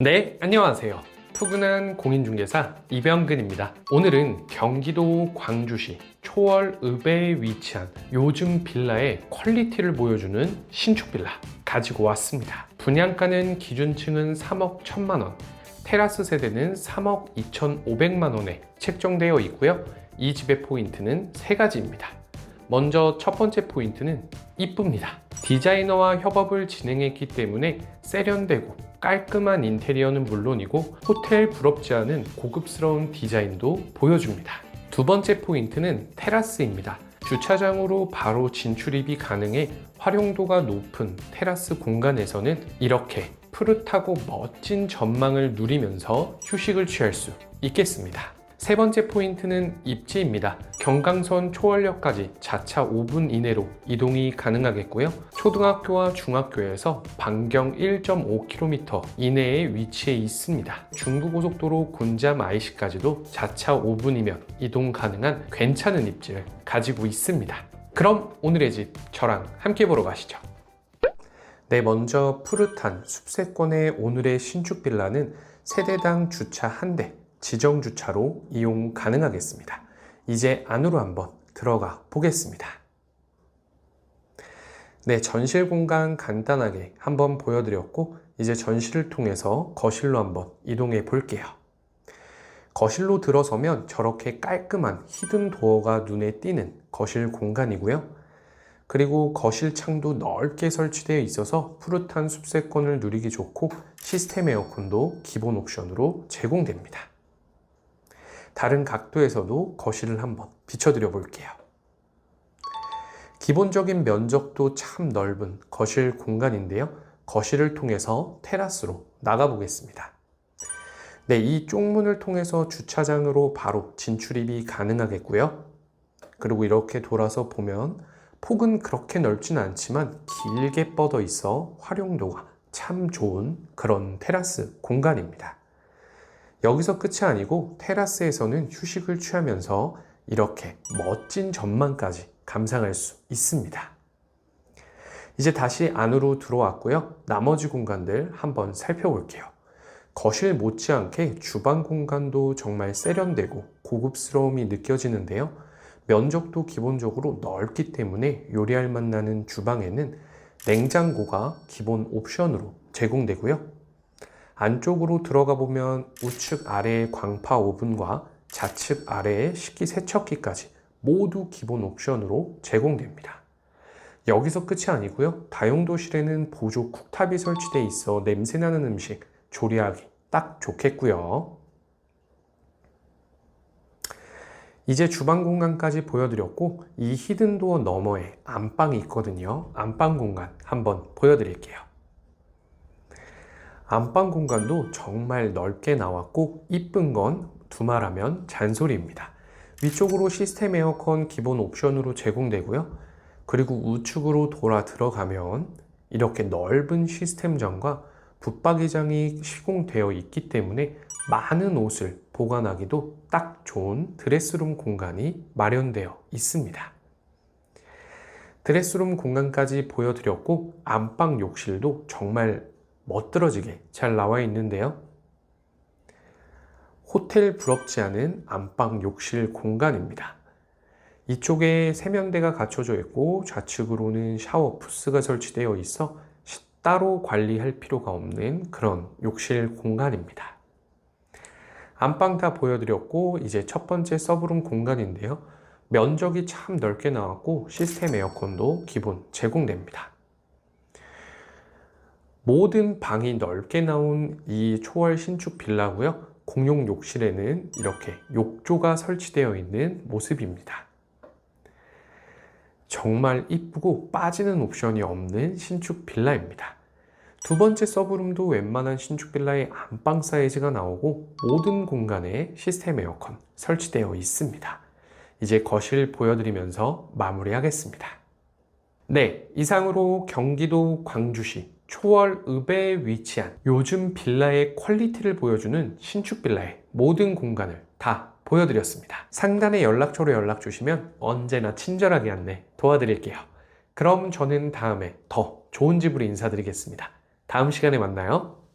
네, 안녕하세요. 푸근한 공인중개사 이병근입니다. 오늘은 경기도 광주시 초월읍에 위치한 요즘 빌라의 퀄리티를 보여주는 신축 빌라 가지고 왔습니다. 분양가는 기준층은 3억 1천만 원, 테라스 세대는 3억 2천5백만 원에 책정되어 있고요. 이 집의 포인트는 세 가지입니다. 먼저 첫 번째 포인트는 이쁩니다. 디자이너와 협업을 진행했기 때문에 세련되고 깔끔한 인테리어는 물론이고 호텔 부럽지 않은 고급스러운 디자인도 보여줍니다. 두 번째 포인트는 테라스입니다. 주차장으로 바로 진출입이 가능해 활용도가 높은 테라스 공간에서는 이렇게 푸릇하고 멋진 전망을 누리면서 휴식을 취할 수 있겠습니다. 세 번째 포인트는 입지입니다. 경강선 초월역까지 자차 5분 이내로 이동이 가능하겠고요. 초등학교와 중학교에서 반경 1.5km 이내에 위치해 있습니다. 중부고속도로 군잠 IC까지도 자차 5분이면 이동 가능한 괜찮은 입지를 가지고 있습니다. 그럼 오늘의 집 저랑 함께 보러 가시죠. 네, 먼저 푸릇한 숲세권의 오늘의 신축 빌라는 세대당 주차 한 대, 지정 주차로 이용 가능하겠습니다. 이제 안으로 한번 들어가 보겠습니다. 네, 전실 공간 간단하게 한번 보여드렸고, 이제 전실을 통해서 거실로 한번 이동해 볼게요. 거실로 들어서면 저렇게 깔끔한 히든 도어가 눈에 띄는 거실 공간이고요. 그리고 거실 창도 넓게 설치되어 있어서 푸릇한 숲세권을 누리기 좋고 시스템 에어컨도 기본 옵션으로 제공됩니다. 다른 각도에서도 거실을 한번 비춰드려 볼게요. 기본적인 면적도 참 넓은 거실 공간인데요. 거실을 통해서 테라스로 나가 보겠습니다. 네, 이 쪽문을 통해서 주차장으로 바로 진출입이 가능하겠고요. 그리고 이렇게 돌아서 보면 폭은 그렇게 넓지는 않지만 길게 뻗어 있어 활용도가 참 좋은 그런 테라스 공간입니다. 여기서 끝이 아니고 테라스에서는 휴식을 취하면서 이렇게 멋진 전망까지 감상할 수 있습니다. 이제 다시 안으로 들어왔고요. 나머지 공간들 한번 살펴볼게요. 거실 못지않게 주방 공간도 정말 세련되고 고급스러움이 느껴지는데요. 면적도 기본적으로 넓기 때문에 요리할 맛 나는 주방에는 냉장고가 기본 옵션으로 제공되고요. 안쪽으로 들어가 보면 우측 아래의 광파 오븐과 좌측 아래의 식기세척기까지 모두 기본 옵션으로 제공됩니다. 여기서 끝이 아니고요. 다용도실에는 보조 쿡탑이 설치되어 있어 냄새나는 음식 조리하기 딱 좋겠고요. 이제 주방 공간까지 보여드렸고 이 히든도어 너머에 안방이 있거든요. 안방 공간 한번 보여드릴게요. 안방 공간도 정말 넓게 나왔고 이쁜 건 두말하면 잔소리입니다. 위쪽으로 시스템 에어컨 기본 옵션으로 제공되고요. 그리고 우측으로 돌아 들어가면 이렇게 넓은 시스템장과 붙박이장이 시공되어 있기 때문에 많은 옷을 보관하기도 딱 좋은 드레스룸 공간이 마련되어 있습니다. 드레스룸 공간까지 보여드렸고 안방 욕실도 정말 멋들어지게 잘 나와 있는데요. 호텔 부럽지 않은 안방 욕실 공간입니다. 이쪽에 세면대가 갖춰져 있고 좌측으로는 샤워 부스가 설치되어 있어 따로 관리할 필요가 없는 그런 욕실 공간입니다. 안방 다 보여드렸고 이제 첫 번째 서브룸 공간인데요. 면적이 참 넓게 나왔고 시스템 에어컨도 기본 제공됩니다. 모든 방이 넓게 나온 이 초월 신축 빌라고요. 공용 욕실에는 이렇게 욕조가 설치되어 있는 모습입니다. 정말 이쁘고 빠지는 옵션이 없는 신축 빌라입니다. 두 번째 서브룸도 웬만한 신축 빌라의 안방 사이즈가 나오고 모든 공간에 시스템 에어컨 설치되어 있습니다. 이제 거실 보여드리면서 마무리하겠습니다. 네, 이상으로 경기도 광주시 초월읍에 위치한 요즘 빌라의 퀄리티를 보여주는 신축 빌라의 모든 공간을 다 보여드렸습니다. 상단에 연락처로 연락 주시면 언제나 친절하게 안내 도와드릴게요. 그럼 저는 다음에 더 좋은 집으로 인사드리겠습니다. 다음 시간에 만나요.